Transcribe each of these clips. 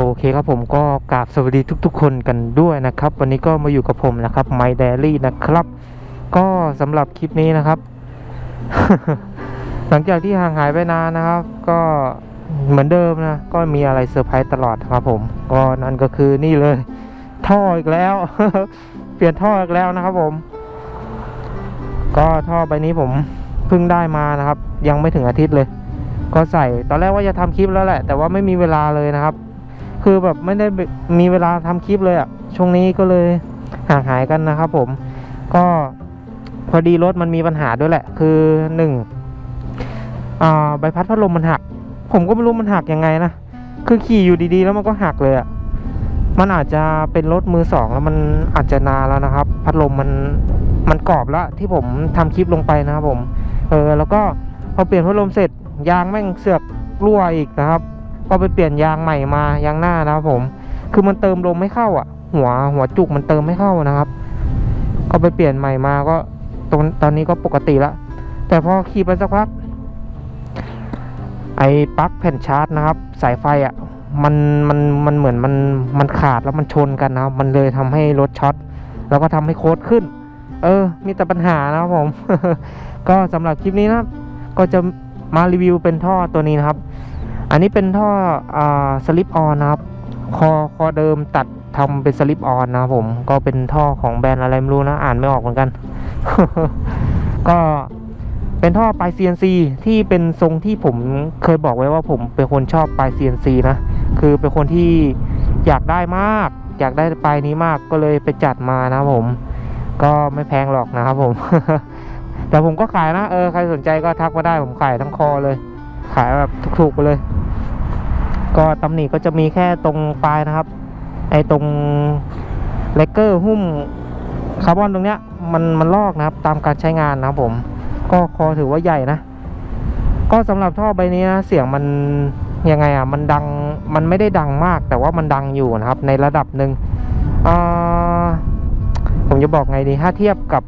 โอเคครับผมก็กราบสวัสดีทุกๆ คนกันด้วยนะครับ วันนี้ก็มาอยู่กับผมนะครับ My Diary นะครับ ก็สำหรับคลิปนี้นะครับ หลังจากที่ห่างหายไปนานนะครับ ก็เหมือนเดิมนะ ก็มีอะไรเซอร์ไพรส์ตลอดครับผม ก็นั่นก็คือนี่เลย ท่ออีกแล้ว เปลี่ยนท่ออีกแล้วนะครับผม ก็ท่อใบนี้ผมเพิ่งได้มานะครับ ยังไม่ถึงอาทิตย์เลย ก็ใส่ตอนแรกว่าจะทำคลิปแล้วแหละ แต่ว่าไม่มีเวลาเลยนะครับ คือแบบไม่ได้มีเวลาทำคลิปเลยอะ่ะ ช่วงนี้ก็เลยห่างหายกันนะครับผม ก็พอดีรถมันมีปัญหาด้วยแหละ คือหนึ่งใบพัดพัดลมมันหัก ผมก็ไม่รู้มันหักยังไงนะ คือขี่อยู่ดีๆ แล้วมันก็หักเลยอะ่ะ มันอาจจะเป็นรถมือสองแล้วมันอาจจะนานแล้วนะครับ พัดลมมันมันกรอบแล้วที่ผมทำคลิปลงไปนะครับผม เออแล้วก็พอเปลี่ยนพัดลมเสร็จยางแม่งเสือกรั่วอีกนะครับ ก็ไปเปลี่ยนยางใหม่มายางหน้านะครับผม คือมันเติมลมไม่เข้าอะ หัวหัวจุกมันเติมไม่เข้านะครับ ก็ไปเปลี่ยนใหม่มาก็ตรงตอนนี้ก็ปกติละ แต่พอขี่ไปสักพัก ไอ้ปลั๊กแผ่นชาร์จนะครับ สายไฟอะมันมันมันเหมือนมันมันขาดแล้วมันชนกันนะครับ มันเลยทำให้รถช็อตแล้วก็ทำให้โค้ดขึ้น เออ มีแต่ปัญหานะครับผม ก็สำหรับคลิปนี้นะครับ ก็จะมารีวิวเป็นท่อตัวนี้นะครับ อันนี้เป็นท่ออสลิปออนนะครับ คอคอเดิมตัดทำเป็นสลิปออนนะครับผม ก็เป็นท่อของแบรนด์อะไรไม่รู้นะ อ่านไม่ออกเหมือนกัน ก็เป็นท่อปลาย CNC ที่เป็นทรงที่ผมเคยบอกไว้ว่าผมเป็นคนชอบปลาย CNC นะ คือเป็นคนที่อยากได้มาก อยากได้ปลายนี้มากก็เลยไปจัดมานะผม ก็ไม่แพงหรอกนะครับผม แต่ผมก็ขายนะ เออใครสนใจก็ทักมาได้ผมขายทั้งคอเลย ขายแบบถูกๆไปเลย ก็ตำหนิก็จะมีแค่ตรงปลายนะครับ ไอ้ตรงเลกเกอร์หุ้มคาร์บอนตรงเนี้ยมันมันลอกนะครับตามการใช้งานนะครับผม ก็คอถือว่าใหญ่นะ ก็สำหรับท่อใบนี้นะเสียงมันยังไงอะมันดังมันไม่ได้ดังมาก แต่ว่ามันดังอยู่นะครับ ในระดับหนึ่งอ่าผมจะบอกไงดีถ้าเทียบกับ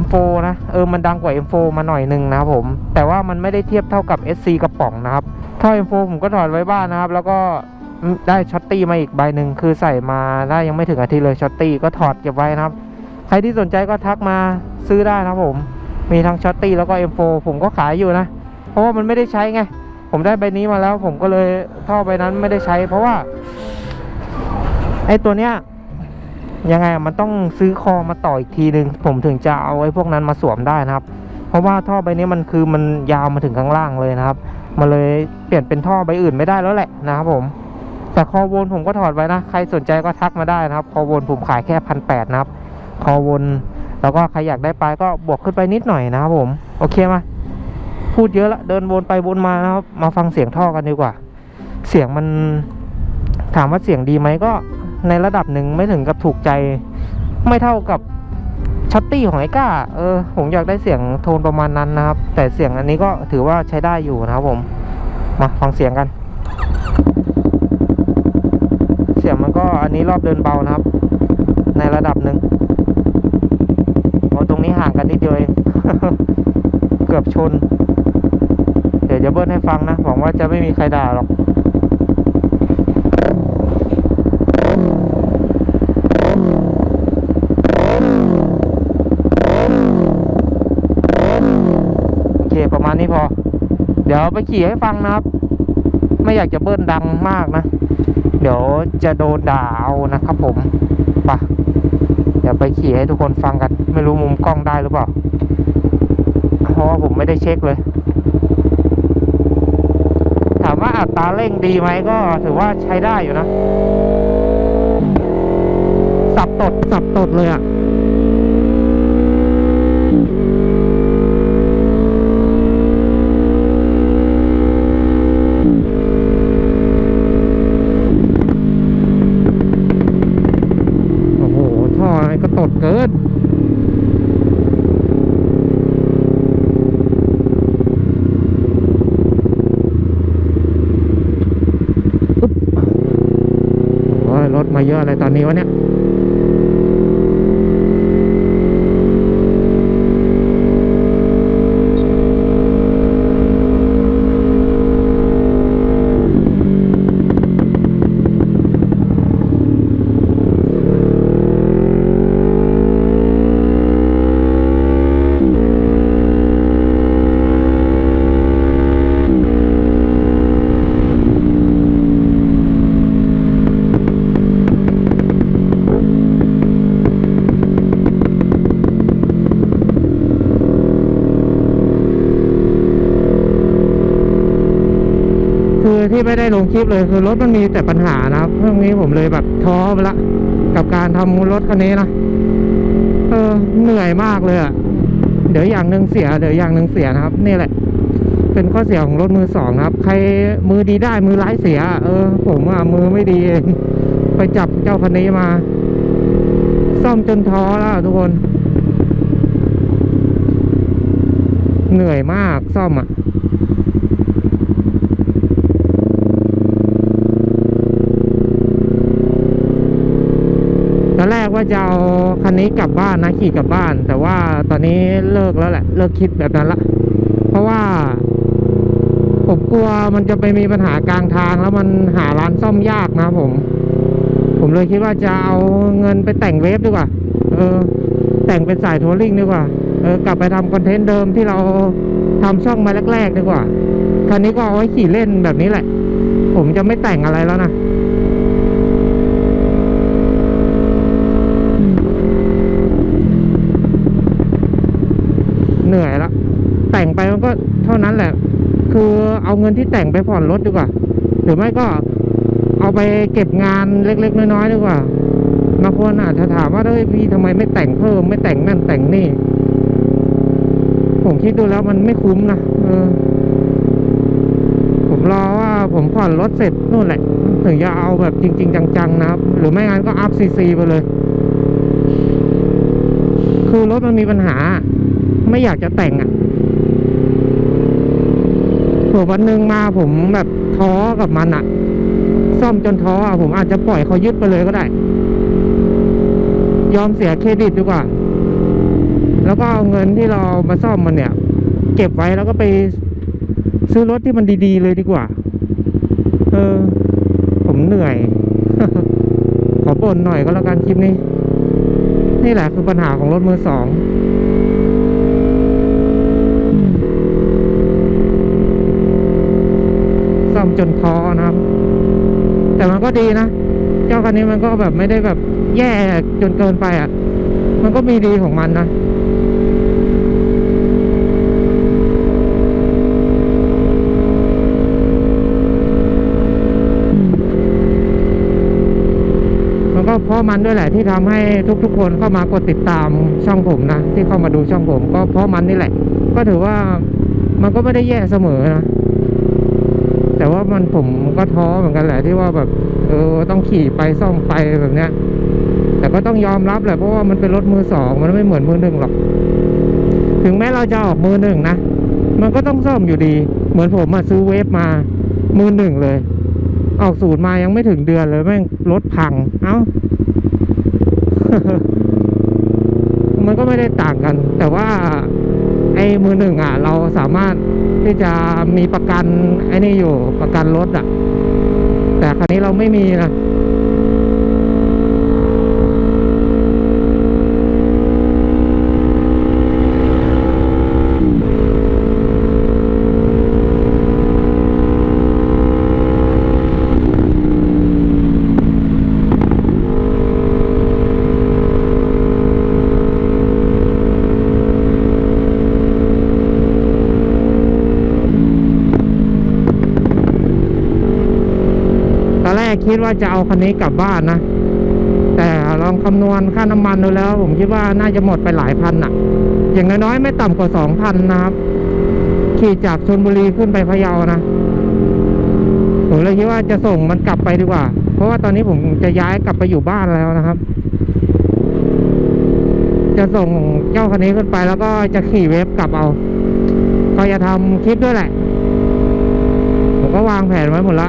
M4 นะเออมันดังกว่า M4 มาหน่อยหนึ่งนะครับผม แต่ว่ามันไม่ได้เทียบเท่ากับ SC กระป๋องนะครับ ท่อ M4 ผมก็ถอดไว้บ้านนะครับ แล้วก็ได้ช็อตตี้มาอีกใบหนึ่งคือใส่มาได้ยังไม่ถึงอาทิตย์เลยช็อตตี้ก็ถอดเก็บไว้นะครับ ใครที่สนใจก็ทักมาซื้อได้นะครับผม มีทั้งช็อตตี้แล้วก็ M4 ผมก็ขายอยู่นะ เพราะว่ามันไม่ได้ใช้ไง ผมได้ใบนี้มาแล้ว ผมก็เลยท่อใบนั้นไม่ได้ใช้ เพราะว่าไอ้ตัวเนี้ยยังไงมันต้องซื้อคอมาต่ออีกทีหนึ่งผมถึงจะเอาไอ้พวกนั้นมาสวมได้นะครับ เพราะว่าท่อใบนี้มันคือมันยาวมาถึงข้างล่างเลยนะครับ มันเลยเปลี่ยนเป็นท่อใบอื่นไม่ได้แล้วแหละนะครับผมแต่คอวนผมก็ถอดไว้นะ ใครสนใจก็ทักมาได้นะครับ คอวนผมขายแค่พันแปดนะครับ คอวนแล้วก็ใครอยากได้ไปก็บวกขึ้นไปนิดหน่อยนะครับผม โอเคมา พูดเยอะละ เดินวนไปวนมานะครับ มาฟังเสียงท่อกันดีกว่า เสียงมันถามว่าเสียงดีไหมก็ในระดับหนึ่งไม่ถึงกับถูกใจ ไม่เท่ากับ ช็อตตี้ของไอ้ก้าเออผมอยากได้เสียงโทนประมาณนั้นนะครับ แต่เสียงอันนี้ก็ถือว่าใช้ได้อยู่นะครับผม มาฟังเสียงกัน เสียงมันก็อันนี้รอบเดินเบานะครับ ในระดับหนึ่งโอ้ตรงนี้ห่างกันนิดเดียวเอง เกือบชน เดี๋ยวจะเบิ้ลให้ฟังนะหวังว่าจะไม่มีใครด่าหรอก โอเค ประ มาณนี้พอ เดี๋ยวไปขี่ให้ฟังนะครับ ไม่อยากจะเบิ้ลดังมากนะ เดี๋ยวจะโดนด่าเอานะครับผมไปะเดี๋ยวไปขี่ให้ทุกคนฟังกัน ไม่รู้มุมกล้องได้หรือเปล่า เพราะว่าผมไม่ได้เช็คเลย ถามว่าอัตราเร่งดีไหมก็ถือว่าใช้ได้อยู่นะ สับตดสับตดเลยอะโอ้โห ท่ อะไรก็ตดเกินรถมาเยอะอะไรตอนนี้วะเนี่ย ที่ไม่ได้ลงคลิปเลยคือรถมันมีแต่ปัญหานะครับเรื่องนี้ผมเลยแบบท้อไปละ กับการทำรถคันนี้นะเออเหนื่อยมากเลยอะ่ะเดี๋ยวอย่างหนึ่งเสียเดี๋ยวอย่างหนึ่งเสียนะครับ นี่แหละ เป็นข้อเสียของรถมือสองครับ ใครมือดีได้มือร้ายเสีย เออ ผมอะมือไม่ดีเองไปจับเจ้าคันนี้มา ซ่อมจนท้อแล้วทุกคน เหนื่อยมากซ่อมอะอนแร กว่าจะเอาคันนี้กลับบ้านนะขี่กลับบ้าน แต่ว่าตอนนี้เลิกแล้วแหละ เลิกคิดแบบนั้นละ เพราะว่าผมกลัวมันจะไปมีปัญหากลางทาง แล้วมันหาร้านซ่อมยากนะผม ผมเลยคิดว่าจะเอาเงินไปแต่งเวฟดีกว่า เออ แต่งเป็นสายทัวริงดีกว่า เออกลับไปทำคอนเทนต์เดิมที่เราทำช่องมาแรกๆดีกว่าคันนี้ก็เอาไว้ขี่เล่นแบบนี้แหละ ผมจะไม่แต่งอะไรแล้วนะ เหนื่อยละแต่งไปมันก็เท่านั้นแหละ คือเอาเงินที่แต่งไปผ่อนรถดีกว่า หรือไม่ก็เอาไปเก็บงานเล็ก ๆ น้อยๆดีกว่าบางคนอาจจะถามว่าเฮ้ยพี่ทำไมไม่แต่งเพิ่ม ไม่แต่งนั่นแต่งนี่ ผมคิดดูแล้วมันไม่คุ้มนะเออ ผมรอว่าผมผ่อนรถเสร็จนู่นแหละ ถึงจะเอาแบบจริง ๆ จังๆนะครับ หรือไม่งั้นก็อัพซีซีไปเลย คือรถมันมีปัญหา ไม่อยากจะแต่งอะผื่อวันหนึ่งมาผมแบบท้อกับมันอะ ซ่อมจนท้ออะผมอาจจะปล่อยเขายึดไปเลยก็ได้ ยอมเสียเครดิตดีกว่า แล้วก็เอาเงินที่เรามาซ่อมมันเนี่ย เก็บไว้แล้วก็ไปซื้อรถที่มันดีๆเลยดีกว่า เออ ผมเหนื่อย ขอบ่นหน่อยก็แล้วกันคลิปนี้ นี่แหละคือปัญหาของรถมือสองซ่อมจนพอนะครับ แต่มันก็ดีนะ เจ้าคันนี้มันก็แบบไม่ได้แบบแย่จนเกินไปอะ มันก็มีดีของมันนะ มันก็ เพราะมันด้วยแหละที่ทำให้ทุกๆ คนเข้ามากดติดตามช่องผมนะ ที่เข้ามาดูช่องผม ก็เพราะมันนี่แหละ ก็ถือว่ามันก็ไม่ได้แย่เสมอนะแต่ว่ามันผมก็ท้อเหมือนกันแหละที่ว่าแบบเออต้องขี่ไปซ่อมไปแบบเนี้ย แต่ก็ต้องยอมรับแหละเพราะว่ามันเป็นรถมือสองมันไม่เหมือนมือหนึ่งหรอก ถึงแม้เราจะออกมือหนึ่งนะมันก็ต้องซ่อมอยู่ดี เหมือนผมมาซื้อเวฟมามือหนึ่งเลย ออกสูตรมายังไม่ถึงเดือนเลยแม่งรถพัง เอ้า มันก็ไม่ได้ต่างกัน แต่ว่าไอ้มือหนึ่งอะ เราสามารถที่จะมีประกันไอ้นี่อยู่ประกันรถอะ แต่ครั้นี้เราไม่มีนะ กคิดว่าจะเอาคันนี้กลับบ้านนะ แต่ลองคำนวณค่าน้ำมันดูแล้ว ผมคิดว่าน่าจะหมดไปหลายพันอะอย่างน้อยๆไม่ต่ำกว่าสองพันนะครับ ขี่จากชลบุรีขึ้นไปพะเยานะผมเลยคิดว่าจะส่งมันกลับไปดีกว่า เพราะว่าตอนนี้ผมจะย้ายกลับไปอยู่บ้านแล้วนะครับ จะส่งเจ้าคันนี้ขึ้นไปแล้วก็จะขี่เวฟกลับเอา ก็จะทำคลิปด้วยแหละ ผมก็วางแผนไว้หมดละ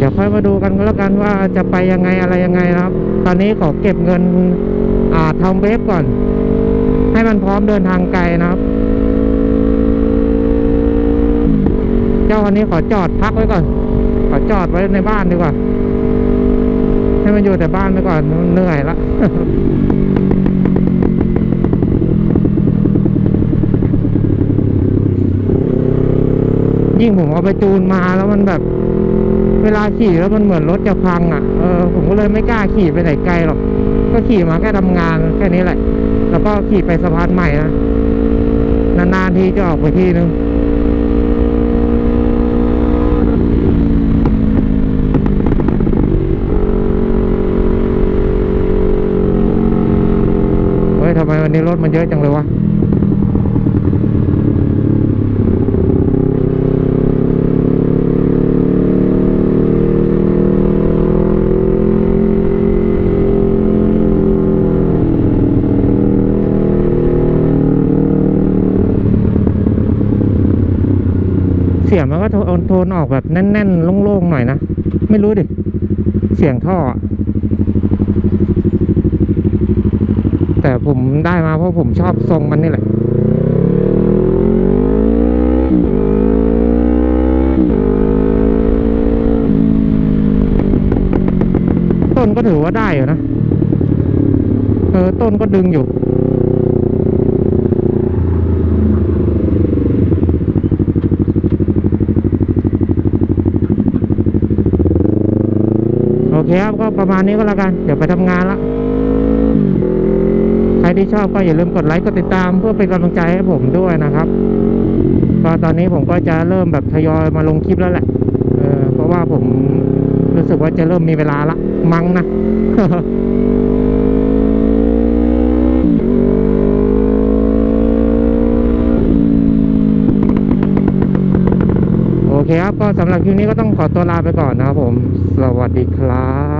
เดี๋ยวค่อยมาดูกันก็แล้วกันว่าจะไปยังไงอะไรยังไงนะครับ ตอนนี้ขอเก็บเงินอ่าทำเวฟก่อน ให้มันพร้อมเดินทางไกลนะครับ เจ้าคันนี้ขอจอดพักไว้ก่อน ขอจอดไว้ในบ้านดีกว่า ให้มันอยู่แต่บ้านไปก่อนเหนื่อยละยิ่งผมเอาไปจูนมาแล้วมันแบบ เวลาขี่แล้วมันเหมือนรถจะพังอะเออผมก็เลยไม่กล้าขี่ไปไหนไกลหรอก ก็ขี่มาแค่ทำงานแค่นี้แหละ แล้วก็ขี่ไปสะพานใหม่นะนานๆทีจะออกไปที่นึงเฮ้ยทำไมวันนี้รถมันเยอะจังเลยวะ เสียงมันก็โทนโทนออกแบบแน่นๆโล่งๆหน่อยนะ ไม่รู้ดิ เสียงท่อ แต่ผมได้มาเพราะผมชอบทรงมันนี่แหละต้นก็ถือว่าได้อยู่นะ เออต้นก็ดึงอยู่ เคครับก็ประมาณนี้ก็แล้วกัน เดี๋ยวไปทำงานละ ใครที่ชอบก็อย่าลืมกดไลค์กดติดตามเพื่อเป็นกำลังใจให้ผมด้วยนะครับ ก็ตอนนี้ผมก็จะเริ่มแบบทยอยมาลงคลิปแล้วแหละ เออเพราะว่าผมรู้สึกว่าจะเริ่มมีเวลาละมั้งนะ เคครับ ก็สำหรับคลิปนี้ก็ต้องขอตัวลาไปก่อนนะครับผม สวัสดีครับ